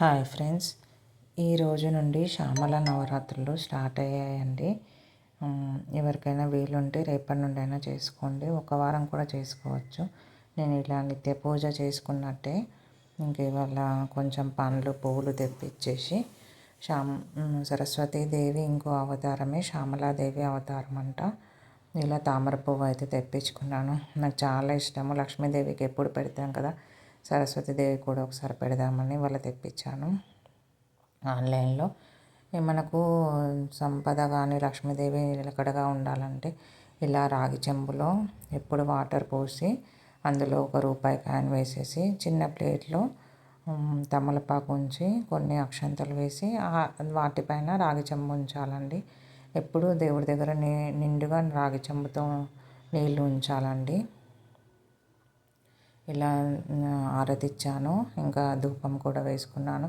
Hi friends. ఈ రోజు నుండి శ్యామల నవరాత్రులు స్టార్ట్ అయ్యాయండి. ఎవరికైనా వీలుంటే రేపటి నుండి అయినా చేసుకోండి. ఒక వారం కూడా చేసుకోవచ్చు. నేను ఇలా నిత్య పూజ చేసుకున్నట్టే ఇంక ఇవాళ కొంచెం పండ్లు పువ్వులు తెప్పించేసి శ్యామ్ సరస్వతీదేవి ఇంకో అవతారమే శ్యామలాదేవి అవతారం అంట. ఇలా తామర పువ్వు అయితే తెప్పించుకున్నాను. నాకు చాలా ఇష్టము. లక్ష్మీదేవికి ఎప్పుడు పెడతాం కదా సరస్వతీదేవి కూడా ఒకసారి పెడదామని వాళ్ళ తెప్పించాను ఆన్లైన్లో. మనకు సంపద కానీ లక్ష్మీదేవి నిలకడగా ఉండాలంటే ఇలా రాగి చెంబులో ఎప్పుడు వాటర్ పోసి అందులో ఒక రూపాయి కాయిన్ వేసేసి చిన్న ప్లేట్లో తమలపాకు ఉంచి కొన్ని అక్షంతలు వేసి వాటిపైన రాగి చెంబు ఉంచాలండి. ఎప్పుడు దేవుడి దగ్గర ని నిండుగా రాగి చెంబుతో నీళ్ళు ఉంచాలండి. ఇలా ఆరతిచ్చాను. ఇంకా ధూపం కూడా వేసుకున్నాను.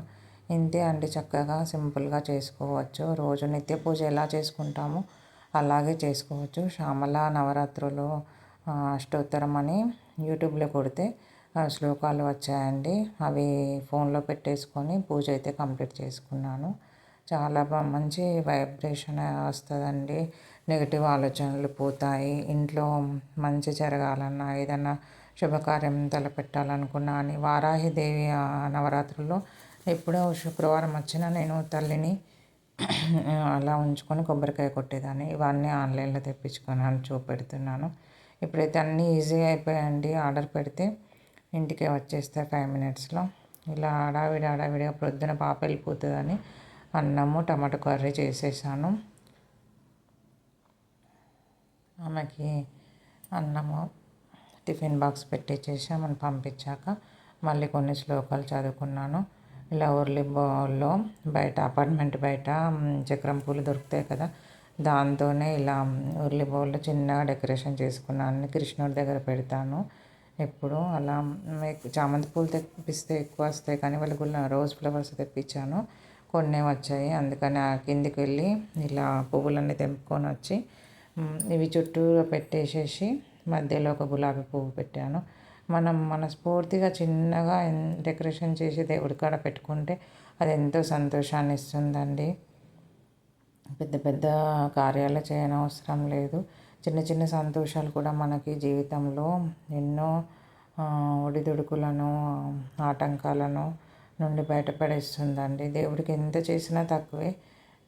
ఇంతే అండి చక్కగా సింపుల్గా చేసుకోవచ్చు. రోజు నిత్య పూజ ఎలా చేసుకుంటామో అలాగే చేసుకోవచ్చు. శ్యామల నవరాత్రులు అష్టోత్తరం అని యూట్యూబ్లో కొడితే శ్లోకాలు వచ్చాయండి. అవి ఫోన్లో పెట్టేసుకొని పూజ అయితే కంప్లీట్ చేసుకున్నాను. చాలా బాగా మంచి వైబ్రేషన్ వస్తుందండి. నెగిటివ్ ఆలోచనలు పోతాయి. ఇంట్లో మంచి జరగాలన్నా ఏదన్నా శుభకార్యం తలపెట్టాలనుకున్నా అని. వారాహిదేవి నవరాత్రుల్లో ఎప్పుడో శుక్రవారం వచ్చినా నేను తల్లిని అలా ఉంచుకొని కొబ్బరికాయ కొట్టేదాన్ని. ఇవన్నీ ఆన్లైన్లో తెప్పించుకున్నాను చూపెడుతున్నాను. ఇప్పుడైతే అన్నీ ఈజీ అయిపోయాయండి. ఆర్డర్ పెడితే ఇంటికే వచ్చేస్తారు ఫైవ్ మినిట్స్లో. ఇలా ఆడావిడి ఆడావిడిగా ప్రొద్దున పాప వెళ్ళిపోతుందని అన్నము టమాటో కర్రీ చేసేసాను. ఆమెకి అన్నము టిఫిన్ బాక్స్ పెట్టించేసామని పంపించాక మళ్ళీ కొన్ని శ్లోకాలు చదువుకున్నాను. ఇలా ఓర్లీ బౌల్లో బయట అపార్ట్మెంట్ బయట చక్రం పూలు దొరుకుతాయి కదా దాంతోనే ఇలా ఉర్లి బౌల్లో చిన్నగా డెకరేషన్ చేసుకున్నాను కృష్ణుడి దగ్గర పెడతాను. ఎప్పుడు అలా చామంతి పూలు తెప్పిస్తే ఎక్కువ వస్తాయి కానీ వాళ్ళకి రోజ్ ఫ్లవర్స్ తెప్పించాను. కొన్ని వచ్చాయి అందుకని ఆ కిందికి వెళ్ళి ఇలా పువ్వులన్నీ తెంపుకొని వచ్చి ఇవి చుట్టూ పెట్టేసేసి మధ్యలో ఒక గులాబీ పువ్వు పెట్టాను. మనం మనస్ఫూర్తిగా చిన్నగా డెకరేషన్ చేసి దేవుడి కాడ పెట్టుకుంటే అది ఎంతో సంతోషాన్ని ఇస్తుందండి. పెద్ద పెద్ద కార్యాలు చేయనవసరం లేదు. చిన్న చిన్న సంతోషాలు కూడా మనకి జీవితంలో ఎన్నో ఒడిదుడుకులను ఆటంకాలను నుండి బయటపడేస్తుందండి. దేవుడికి ఎంత చేసినా తక్కువే.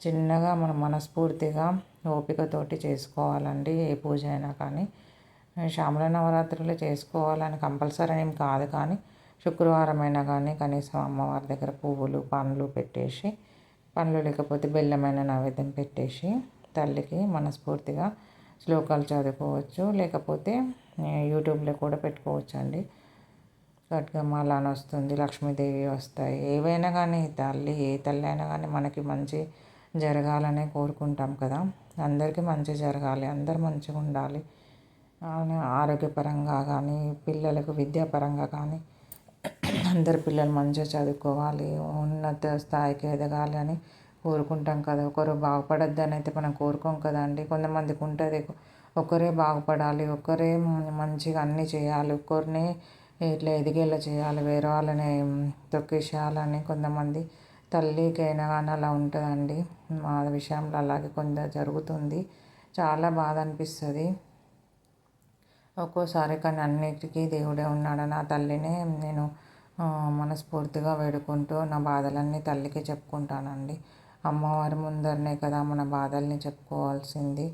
చిన్నగా మనం మనస్ఫూర్తిగా ఓపికతోటి చేసుకోవాలండి ఏ పూజ అయినా కానీ. శ్యామల నవరాత్రులు చేసుకోవాలని కంపల్సరీ ఏం కాదు కానీ శుక్రవారం అయినా కానీ కనీసం అమ్మవారి దగ్గర పువ్వులు పండ్లు పెట్టేసి పండ్లు లేకపోతే బెల్లమైన నైవేద్యం పెట్టేసి తల్లికి మనస్ఫూర్తిగా శ్లోకాలు చదువుకోవచ్చు. లేకపోతే యూట్యూబ్లో కూడా పెట్టుకోవచ్చు అండి ఖడ్గమాల అని వస్తుంది లక్ష్మీదేవి వస్తాయి. ఏవైనా కానీ తల్లి ఏ తల్లి అయినా కానీ మనకి మంచి జరగాలనే కోరుకుంటాం కదా. అందరికీ మంచి జరగాలి అందరు మంచిగా ఉండాలి. ఆరోగ్యపరంగా కానీ పిల్లలకు విద్యాపరంగా కానీ అందరు పిల్లలు మంచిగా చదువుకోవాలి ఉన్నత స్థాయికి ఎదగాలి అని కోరుకుంటాం కదా. ఒకరు బాగుపడొద్దని అయితే మనం కోరుకోం కదండి. కొంతమందికి ఉంటుంది ఒకరే బాగుపడాలి ఒకరే మంచిగా అన్నీ చేయాలి ఒక్కరినే ఇట్లా ఎదిగేలా చేయాలి వేరే వాళ్ళని తొక్కేసేయాలని కొంతమంది తల్లికైనా కానీ అలా ఉంటుందండి. మా విషయంలో అలాగే కొంత జరుగుతుంది. చాలా బాధ అనిపిస్తుంది. ఒక్కోసారి కానీ అన్నిటికీ దేవుడే ఉన్నాడని ఆ తల్లినే నేను మనస్ఫూర్తిగా వేడుకుంటూ నా బాధలన్నీ తల్లికి చెప్పుకుంటానండి. అమ్మవారి ముందరనే కదా మన బాధల్ని చెప్పుకోవాల్సింది.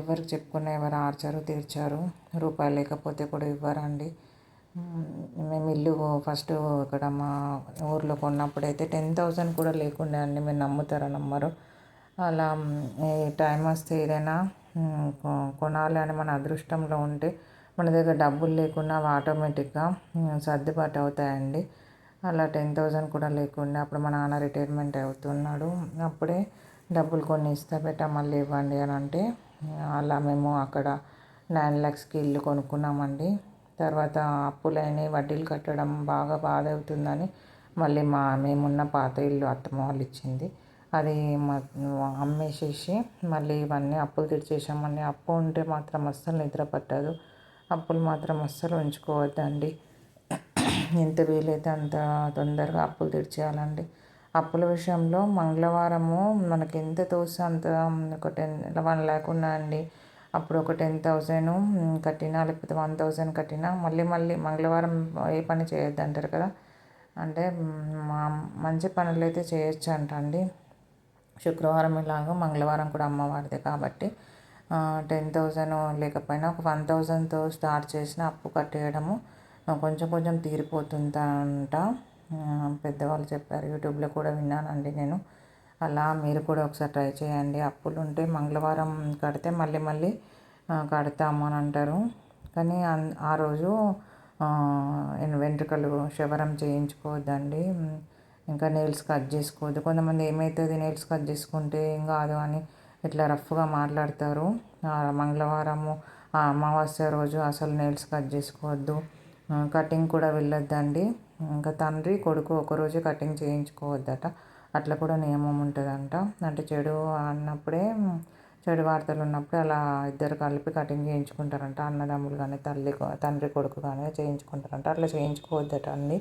ఎవరికి చెప్పుకున్నా ఎవరు ఆర్చారు తీర్చారు. రూపాయలు లేకపోతే కూడా ఇవ్వరండి. మేము ఇల్లు ఫస్ట్ ఇక్కడ మా ఊర్లో కొన్నప్పుడైతే టెన్ థౌజండ్ కూడా లేకుండా అండి. మీరు నమ్ముతారా నమ్మరు. అలా టైం వస్తే ఏదైనా కొనాలి అని మన అదృష్టంలో ఉంటే మన దగ్గర డబ్బులు లేకున్నా అవి ఆటోమేటిక్గా సర్దుబాటు అవుతాయండి. అలా టెన్ థౌజండ్ కూడా లేకుండా అప్పుడు మా నాన్న రిటైర్మెంట్ అవుతున్నాడు. అప్పుడే డబ్బులు కొన్ని ఇస్తా పెట్టా మళ్ళీ ఇవ్వండి అని అంటే అలా మేము అక్కడ నైన్ ల్యాక్స్కి ఇల్లు కొనుక్కున్నామండి. తర్వాత అప్పులైన వడ్డీలు కట్టడం బాగా బాధ అవుతుందని మళ్ళీ మా మేమున్న పాత ఇల్లు అత్తమ్మ వాళ్ళు ఇచ్చింది. అది అమ్మేసేసి మళ్ళీ ఇవన్నీ అప్పులు తీర్చేసామండి అప్పు ఉంటే మాత్రం అస్సలు నిద్ర పట్టదు. అప్పులు మాత్రం అస్సలు ఉంచుకోవద్దండి. ఎంత వీలైతే అంత తొందరగా అప్పులు తీర్చేయాలండి. అప్పుల విషయంలో మంగళవారము మనకి ఎంత తోస్తే అంత ఒక టెన్ వన్ ల్యాక్ ఉన్నాయండి అప్పుడు ఒక టెన్ థౌజండ్ కట్టినా లేకపోతే వన్ థౌజండ్ కట్టినా మళ్ళీ మళ్ళీ మంగళవారం ఏ పని చేయొద్దు అంటారు కదా? అంటే మా మంచి పనులు అయితే చేయొచ్చు అంట అండి శుక్రవారం ఇలాగో మంగళవారం కూడా అమ్మవారిదే కాబట్టి టెన్ థౌజండ్ లేకపోయినా ఒక వన్ థౌజండ్తో స్టార్ట్ చేసిన అప్పు కట్టేయడము కొంచెం కొంచెం తీరిపోతుందంట. పెద్దవాళ్ళు చెప్పారు యూట్యూబ్లో కూడా విన్నానండి నేను. అలా మీరు కూడా ఒకసారి ట్రై చేయండి. అప్పులు ఉంటే మంగళవారం కడితే మళ్ళీ మళ్ళీ కడతాము అని అంటారు. కానీ ఆ రోజు వెంట్రుకలు శవరం చేయించుకోవద్దండి. ఇంకా నెయిల్స్ కట్ చేసుకోవద్దు. కొంతమంది ఏమవుతుంది నెయిల్స్ కట్ చేసుకుంటే ఏం కాదు అని ఇట్లా రఫ్గా మాట్లాడతారు. మంగళవారము అమావాస్య రోజు అసలు నెయిల్స్ కట్ చేసుకోవద్దు. కటింగ్ కూడా వెళ్ళొద్దండి. ఇంకా తండ్రి కొడుకు ఒకరోజు కటింగ్ చేయించుకోవద్దట. అట్లా కూడా నియమం ఉంటుందంట. అంటే చెడు అన్నప్పుడే చెడు వార్తలు ఉన్నప్పుడే అలా ఇద్దరు కలిపి కటింగ్ చేయించుకుంటారంట. అన్నదమ్ములు కానీ తల్లి తండ్రి కొడుకు కానీ చేయించుకుంటారంట. అట్లా చేయించుకోవద్దట అండి.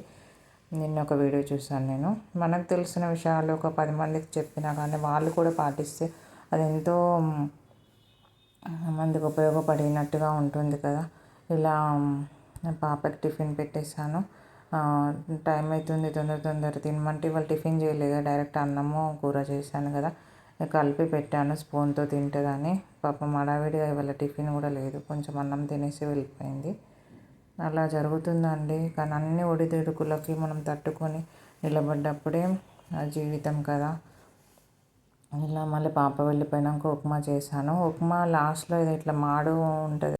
నిన్న ఒక వీడియో చూసాను నేను. మనకు తెలిసిన విషయాలు ఒక పది మందికి చెప్పినా కానీ వాళ్ళు కూడా పాటిస్తే అది ఎంతో మందికి ఉపయోగపడినట్టుగా ఉంటుంది కదా. ఇలా పాపకి టిఫిన్ పెట్టేశాను. టైం అవుతుంది తొందర తొందర తినమంటే ఇవాళ టిఫిన్ చేయలేదు? డైరెక్ట్ అన్నము కూర చేశాను కదా. కలిపి పెట్టాను స్పూన్తో తింటుందని పాపం మడావిడిగా ఇవాళ టిఫిన్ కూడా లేదు. కొంచెం అన్నం తినేసి వెళ్ళిపోయింది. అలా జరుగుతుందండి. కానీ అన్ని ఒడిదుడుకులకి మనం తట్టుకొని నిలబడ్డప్పుడే జీవితం కదా. ఇలా మళ్ళీ పాప వెళ్ళిపోయినాక ఉప్మా చేశాను. ఉప్మా లాస్ట్లో ఇది ఇట్లా మాడు ఉంటుంది